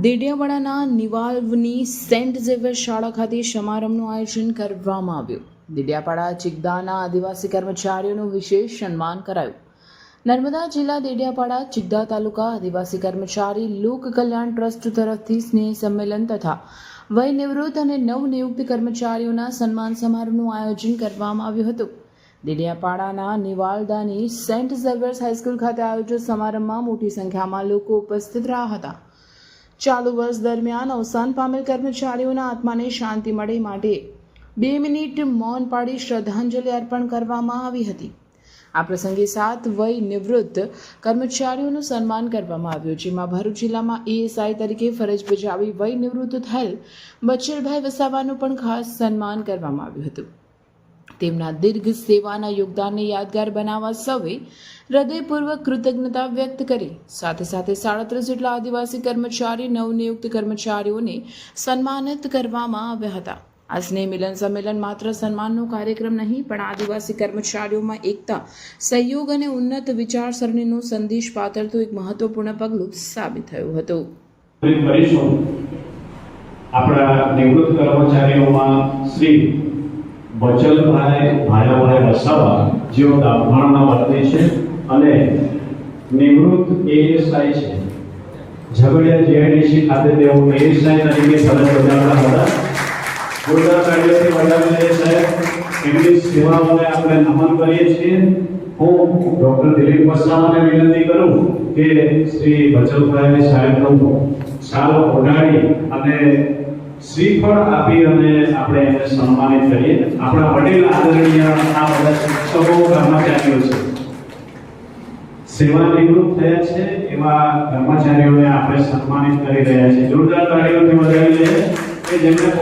દેડિયાવાડાના નિવાલ્વની Saint Xavier શાળા ખાતે સમારંભનું આયોજન કરવામાં આવ્યું. દેડિયાપાડા ચિગદાના આદિવાસી કર્મચારીઓનું વિશેષ સન્માન કરાયું. નર્મદા જિલ્લા દેડિયાપાડા ચિગદા તાલુકા આદિવાસી કર્મચારી લોક કલ્યાણ ટ્રસ્ટ તરફથી સ્નેહ સંમેલન તથા વય નિવૃત્ત અને નવનિયુક્ત કર્મચારીઓના સન્માન સમારોહનું આયોજન કરવામાં આવ્યું હતું. દેડિયાપાડાના નિવાલદાની સેન્ટ ઝેવિયર્સ હાઈસ્કૂલ ખાતે આયોજિત સમારંભમાં મોટી સંખ્યામાં લોકો ઉપસ્થિત રહ્યા હતા. ચાલુ વર્ષ દરમિયાન અવસાન પામેલ કર્મચારીઓના આત્માને શાંતિ મળે માટે બે મિનિટ મૌન પાડી શ્રદ્ધાંજલિ અર્પણ કરવામાં આવી હતી. આ પ્રસંગે સાત વય નિવૃત્ત કર્મચારીઓનું સન્માન કરવામાં આવ્યું, જેમાં ભરૂચ જિલ્લામાં એએસઆઈ તરીકે ફરજ બજાવી વય નિવૃત્ત થયેલ બચ્છરભાઈ વસાવાનું પણ ખાસ સન્માન કરવામાં આવ્યું હતું. તેમના દીર્ઘ સેવાના યોગદાનને યાદગાર બનાવવા સૌએ હૃદયપૂર્વક કૃતજ્ઞતા વ્યક્ત કરી. સાથે સાથે સાડત્રીસ જેટલા આદિવાસી કર્મચારી, નવનિયુક્ત કર્મચારીઓને સન્માનિત કરવામાં આવ્યા હતા. આ સ્નેહ મિલન સંમેલન માત્ર સન્માનનો કાર્યક્રમ નહીં, પણ આદિવાસી કર્મચારીઓમાં એકતા, સહયોગ અને ઉન્નત વિચારસરણીનો સંદેશ પાતળતું એક મહત્વપૂર્ણ પગલું સાબિત થયું હતું. આપણા નિવૃત્ત કર્મચારીઓમાં શ્રી બચલભાઈ ભાયાભાઈ વસાવા જેઓ દાભાણના વતની છે અને નિવૃત્ત એએસઆઈ છે. ઝઘડિયા જીઆઈડીસી ખાતે તેઓ એએસઆઈ તરીકે ફરજ બજાવતા હતા. જોરદાર કાર્યોથી વધાવીને સાહેબ. એમની સેવાઓને આપણે નમન કરીએ છીએ. હું ડોક્ટર દિલીપ વસાવાને વિનંતી કરું કે શ્રી બચલભાઈ સાહેબનું સારો ઓઢાડી અને શ્રીફળ આપી અને આપણે એમને સન્માનિત કરીએ. આપણા વડીલ આદરણીય આ બધા શિક્ષકો, કર્મચારીઓ છે. સેવા નિવૃત્ત થયા છે, એવા કર્મચારીઓને આપણે સન્માનિત કરી રહ્યા છીએ. જોરદાર તાળીઓથી વધાવી લઈએ કે જેમને